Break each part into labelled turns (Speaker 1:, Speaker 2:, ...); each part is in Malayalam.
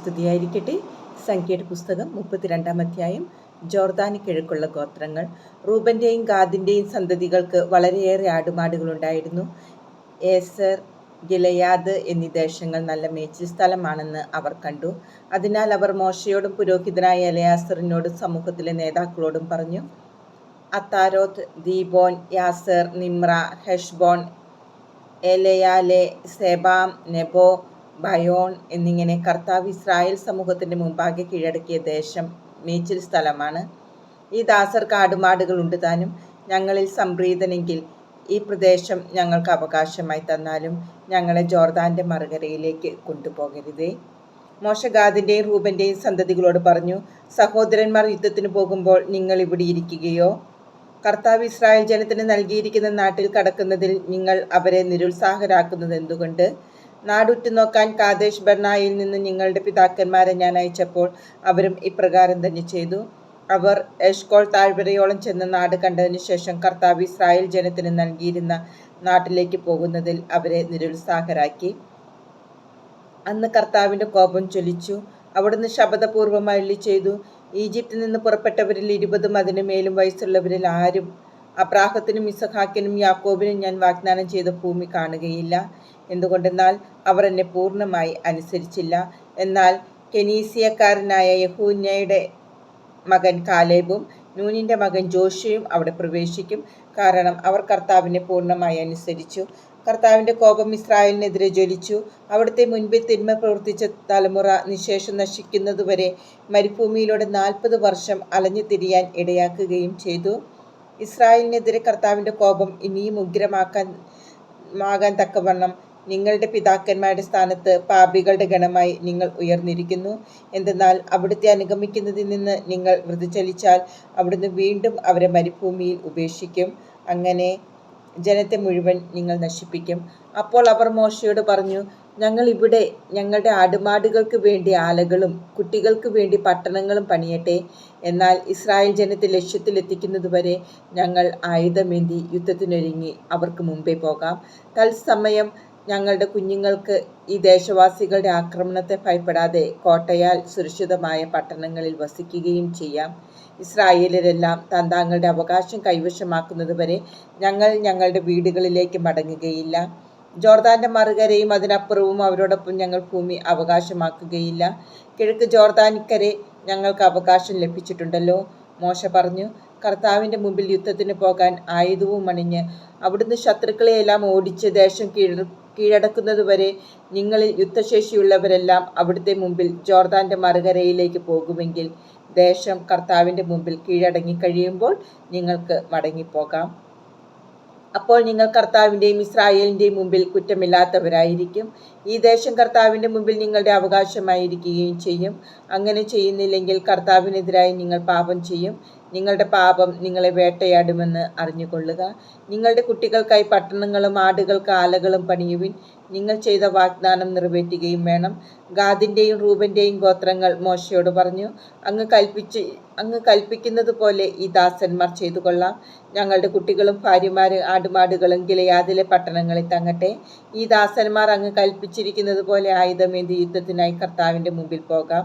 Speaker 1: സ്തുതിയായിരിക്കട്ടെ. സംഖ്യയുടെ പുസ്തകം മുപ്പത്തിരണ്ടാം അധ്യായം. ജോർദാന് കിഴക്കുള്ള ഗോത്രങ്ങൾ. റൂബന്റെയും ഗാദിന്റെയും സന്തതികൾക്ക് വളരെയേറെ ആടുമാടുകളുണ്ടായിരുന്നു. ഏസർ ഗിലയാദ് എന്നീ ദേശങ്ങൾ നല്ല മേച്ചിൽ സ്ഥലമാണെന്ന് അവർ കണ്ടു. അതിനാൽ അവർ മോശയോടും പുരോഹിതനായ എലയാസറിനോടും സമൂഹത്തിലെ നേതാക്കളോടും പറഞ്ഞു Ataroth Dibon Jazer Nimrah Heshbon Elealeh Sebam Nebo Beon എന്നിങ്ങനെ കർത്താവ് ഇസ്രായേൽ സമൂഹത്തിന്റെ മുമ്പാകെ കീഴടക്കിയ ദേശം മേച്ചിൽ സ്ഥലമാണ്. ഈ ദാസർക്ക് ആടുമാടുകളുണ്ട് താനും. ഞങ്ങളിൽ സംപ്രീതനെങ്കിൽ ഈ പ്രദേശം ഞങ്ങൾക്ക് അവകാശമായി തന്നാലും ഞങ്ങളെ ജോർദാന്റെ മറുകരയിലേക്ക് കൊണ്ടുപോകരുതേ. മോശഗാദിന്റെയും റൂബന്റെയും സന്തതികളോട് പറഞ്ഞു സഹോദരന്മാർ യുദ്ധത്തിന് പോകുമ്പോൾ നിങ്ങൾ ഇവിടെ ഇരിക്കുകയോ? കർത്താവ് ഇസ്രായേൽ ജനത്തിന് നൽകിയിരിക്കുന്ന നാട്ടിൽ കടക്കുന്നതിൽ നിങ്ങൾ അവരെ നിരുത്സാഹരാക്കുന്നത് എന്തുകൊണ്ട് നാടുറ്റു നോക്കാൻ കാദേശ് ബർണായിൽ നിന്ന് നിങ്ങളുടെ പിതാക്കന്മാരെ ഞാൻ അയച്ചപ്പോൾ അവരും ഇപ്രകാരം തന്നെ ചെയ്തു. അവർ എഷ്കോൾ താഴ്വരയോളം ചെന്ന് നാട് കണ്ടതിനു ശേഷം കർത്താവ് ഇസ്രായേൽ ജനത്തിന് നൽകിയിരുന്ന നാട്ടിലേക്ക് പോകുന്നതിൽ അവരെ നിരുത്സാഹരാക്കി. അന്ന് കർത്താവിന്റെ കോപം ചൊലിച്ചു അവിടുന്ന് ശപഥപൂർവമായി അള്ളി ചെയ്തു. ഈജിപ്തിൽ നിന്ന് പുറപ്പെട്ടവരിൽ ഇരുപതും അതിനു മേലും വയസ്സുള്ളവരിൽ ആരും അബ്രാഹത്തിനും ഇസഹാക്കിനും യാക്കോബിനും ഞാൻ വാഗ്ദാനം ചെയ്ത ഭൂമി കാണുകയില്ല. എന്തുകൊണ്ടെന്നാൽ അവർ എന്നെ പൂർണമായി അനുസരിച്ചില്ല. എന്നാൽ കെനീസിയക്കാരനായ യഹൂന്യയുടെ മകൻ കാലേബും നൂനിന്റെ മകൻ ജോഷിയും അവിടെ പ്രവേശിക്കും. കാരണം അവർ കർത്താവിനെ പൂർണമായി അനുസരിച്ചു. കർത്താവിന്റെ കോപം ഇസ്രായേലിനെതിരെ ജ്വലിച്ചു. അവിടുത്തെ മുൻപേ തിന്മ പ്രവർത്തിച്ച തലമുറ നിശേഷം നശിക്കുന്നതുവരെ മരുഭൂമിയിലൂടെ നാൽപ്പത് വർഷം അലഞ്ഞു തിരിയാൻ ഇടയാക്കുകയും ചെയ്തു. ഇസ്രായേലിനെതിരെ കർത്താവിന്റെ കോപം ഇനിയും ഉഗ്രമാക്കാൻ ആകാൻ തക്കവണ്ണം നിങ്ങളുടെ പിതാക്കന്മാരുടെ സ്ഥാനത്ത് പാപികളുടെ ഗണമായി നിങ്ങൾ ഉയർന്നിരിക്കുന്നു. എന്തെന്നാൽ അവിടുത്തെ അനുഗമിക്കുന്നതിൽ നിന്ന് നിങ്ങൾ വൃതിചലിച്ചാൽ അവിടുന്ന് വീണ്ടും അവരെ മരുഭൂമിയിൽ ഉപേക്ഷിക്കും. അങ്ങനെ ജനത്തെ മുഴുവൻ നിങ്ങൾ നശിപ്പിക്കും. അപ്പോൾ അവർ മോശയോട് പറഞ്ഞു ഞങ്ങൾ ഇവിടെ ഞങ്ങളുടെ ആടുമാടുകൾക്ക് വേണ്ടി ആലകളും കുട്ടികൾക്ക് വേണ്ടി പട്ടണങ്ങളും പണിയട്ടെ. എന്നാൽ ഇസ്രായേൽ ജനത്തെ ലക്ഷ്യത്തിലെത്തിക്കുന്നതുവരെ ഞങ്ങൾ ആയുധമേന്തി യുദ്ധത്തിനൊരുങ്ങി. അവർക്ക് മുമ്പേ പോകാം. തത്സമയം ഞങ്ങളുടെ കുഞ്ഞുങ്ങൾക്ക് ഈ ദേശവാസികളുടെ ആക്രമണത്തെ ഭയപ്പെടാതെ കോട്ടയാൽ സുരക്ഷിതമായ പട്ടണങ്ങളിൽ വസിക്കുകയും ചെയ്യാം. ഇസ്രായേലരെല്ലാം തന്താങ്ങളുടെ അവകാശം കൈവശമാക്കുന്നതുവരെ ഞങ്ങൾ ഞങ്ങളുടെ വീടുകളിലേക്ക് മടങ്ങുകയില്ല. ജോർദാന്റെ മറുകരയും അതിനപ്പുറവും അവരോടൊപ്പം ഞങ്ങൾ ഭൂമി അവകാശമാക്കുകയില്ല. കിഴക്ക് ജോർദാനിക്കരെ ഞങ്ങൾക്ക് അവകാശം ലഭിച്ചിട്ടുണ്ടല്ലോ. മോശ പറഞ്ഞു കർത്താവിന്റെ മുമ്പിൽ യുദ്ധത്തിന് പോകാൻ ആയുധവും അണിഞ്ഞ് അവിടുന്ന് ശത്രുക്കളെയെല്ലാം ഓടിച്ച് ദേശം കീഴ കീഴടക്കുന്നതുവരെ നിങ്ങളിൽ യുദ്ധശേഷിയുള്ളവരെല്ലാം അവിടുത്തെ മുമ്പിൽ ജോർദാന്റെ മറുകരയിലേക്ക് പോകുമെങ്കിൽ ദേശം കർത്താവിന്റെ മുമ്പിൽ കീഴടങ്ങി കഴിയുമ്പോൾ നിങ്ങൾക്ക് മടങ്ങിപ്പോകാം. അപ്പോൾ നിങ്ങൾ കർത്താവിന്റെയും ഇസ്രായേലിന്റെയും മുമ്പിൽ കുറ്റമില്ലാത്തവരായിരിക്കും. ഈ ദേശം കർത്താവിന്റെ മുമ്പിൽ നിങ്ങളുടെ അവകാശമായിരിക്കുകയും ചെയ്യും. അങ്ങനെ ചെയ്യുന്നില്ലെങ്കിൽ കർത്താവിനെതിരായി നിങ്ങൾ പാപം ചെയ്യും. നിങ്ങളുടെ പാപം നിങ്ങളെ വേട്ടയാടുമെന്ന് അറിഞ്ഞുകൊള്ളുക. നിങ്ങളുടെ കുട്ടികൾക്കായി പട്ടണങ്ങളും ആടുകൾക്ക് ആലകളും പണിയുവിൻ. നിങ്ങൾ ചെയ്ത വാഗ്ദാനം നിറവേറ്റുകയും വേണം. ഗാദിന്റെയും റൂബന്റെയും ഗോത്രങ്ങൾ മോശയോട് പറഞ്ഞു അങ്ങ് കൽപ്പിച്ച് അങ്ങ് കൽപ്പിക്കുന്നത് പോലെ ഈ ദാസന്മാർ ചെയ്തു കൊള്ളാം ഞങ്ങളുടെ കുട്ടികളും ഭാര്യമാരും ആടുമാടുകളും ഗിലയാദിലെ പട്ടണങ്ങളിൽ തങ്ങട്ടെ. ഈ ദാസന്മാർ അങ്ങ് കൽപ്പിച്ചിരിക്കുന്നത് പോലെ ആയുധമേന്തി യുദ്ധത്തിനായി കർത്താവിന്റെ മുമ്പിൽ പോകാം.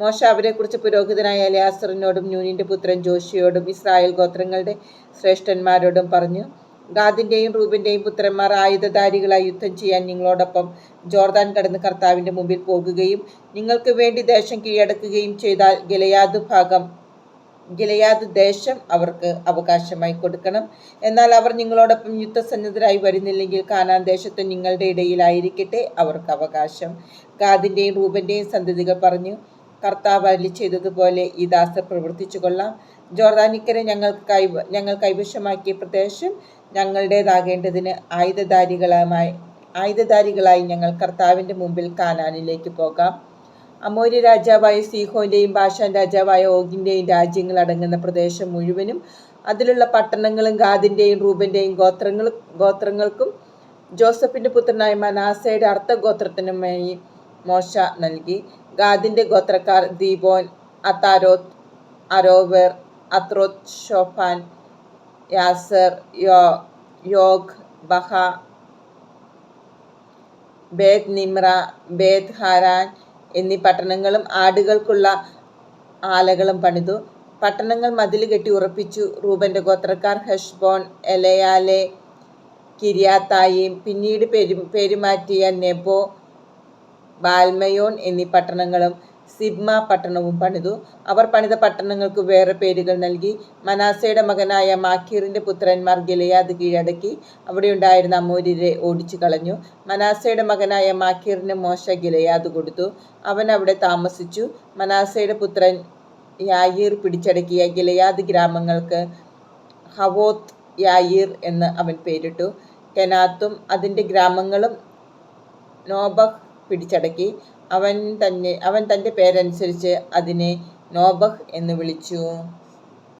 Speaker 1: മോശ അവരെക്കുറിച്ച് പുരോഹിതനായ അലിയാസറിനോടും ന്യൂനിന്റെ പുത്രൻ ജോഷിയോടും ഇസ്രായേൽ ഗോത്രങ്ങളുടെ ശ്രേഷ്ഠന്മാരോടും പറഞ്ഞു ഗാദിന്റെയും റൂബിന്റെയും പുത്രന്മാർ ആയുധധാരികളായി യുദ്ധം ചെയ്യാൻ നിങ്ങളോടൊപ്പം ജോർദാൻ കടന്ന് കർത്താവിന്റെ മുമ്പിൽ പോകുകയും നിങ്ങൾക്ക് വേണ്ടി ദേശം കീഴടക്കുകയും ചെയ്താൽ ഗിലയാദ് ഭാഗം ഗിലയാദ് ദേശം അവർക്ക് അവകാശമായി കൊടുക്കണം. എന്നാൽ അവർ നിങ്ങളോടൊപ്പം യുദ്ധസന്നദ്ധരായി വരുന്നില്ലെങ്കിൽ കാനാൻ ദേശത്ത് നിങ്ങളുടെ ഇടയിലായിരിക്കട്ടെ അവർക്ക് അവകാശം. ഗാദിന്റെയും റൂബന്റെയും സന്തതികൾ പറഞ്ഞു കർത്താവ് അരളി ചെയ്തതുപോലെ ഈ ദാസർ പ്രവർത്തിച്ചു കൊള്ളാം. ജോർദാനിക്കരെ ഞങ്ങൾ കൈ ഞങ്ങൾ കൈവശമാക്കിയ പ്രദേശം ഞങ്ങളുടേതാകേണ്ടതിന് ആയുധധാരികളുമായി ആയുധധാരികളായി ഞങ്ങൾ കർത്താവിന്റെ മുമ്പിൽ കാനാനിലേക്ക് പോകാം. അമോര്യ രാജാവായ സീഹോന്റെയും ഭാഷാൻ രാജാവായ ഓഗിന്റെയും രാജ്യങ്ങൾ അടങ്ങുന്ന പ്രദേശം മുഴുവനും അതിലുള്ള പട്ടണങ്ങളും ഗാദിന്റെയും റൂബന്റെയും ഗോത്രങ്ങൾ ഗോത്രങ്ങൾക്കും ജോസഫിന്റെ പുത്രനായ മനാസയുടെ അർത്ഥഗോത്രത്തിനുമായി മോശ നൽകി. ഗാദിന്റെ ഗോത്രക്കാർ ദീബോൻ അതാരോത്ത് അറോവർ അത്രോത്ത് ഷോഫാൻ യാസർ യോ യോഗ് ബഹ ബേത് നിമ്ര ബേത് ഹാരാൻ എന്നീ പട്ടണങ്ങളും ആടുകൾക്കുള്ള ആലകളും പണിതു. പട്ടണങ്ങൾ മതിൽ കെട്ടി ഉറപ്പിച്ചു. റൂബന്റെ ഗോത്രക്കാർ ഹെഷ്ബോൺ എലെയാലെ, കിര്യാതയീം, പിന്നീട് പേരുമാറ്റിയ നെബോ, ബാൽമെയോൻ എന്നീ പട്ടണങ്ങളും സിബ്മ പട്ടണവും പണിതു. അവർ പണിത പട്ടണങ്ങൾക്ക് വേറെ പേരുകൾ നൽകി. മനാസയുടെ മകനായ മാഖീറിന്റെ പുത്രന്മാർ ഗിലയാദ് കീഴടക്കി അവിടെയുണ്ടായിരുന്ന ഓടിച്ചു കളഞ്ഞു മനാസയുടെ മകനായ മാഖീറിന് മോശ ഗിലയാദ് കൊടുത്തു. അവൻ അവിടെ താമസിച്ചു. മനാസയുടെ പുത്രൻ യായീർ പിടിച്ചടക്കിയ ഗിലയാദ് ഗ്രാമങ്ങൾക്ക് ഹവോത്ത് യായീർ എന്ന് അവൻ പേരിട്ടു. കെനാത്തും അതിന്റെ ഗ്രാമങ്ങളും നോബഹ് പിടിച്ചടക്കി. അവൻ തന്നെ അവൻ തന്റെ പേരനുസരിച്ച് അതിനെ നോബഹ് എന്ന് വിളിച്ചു.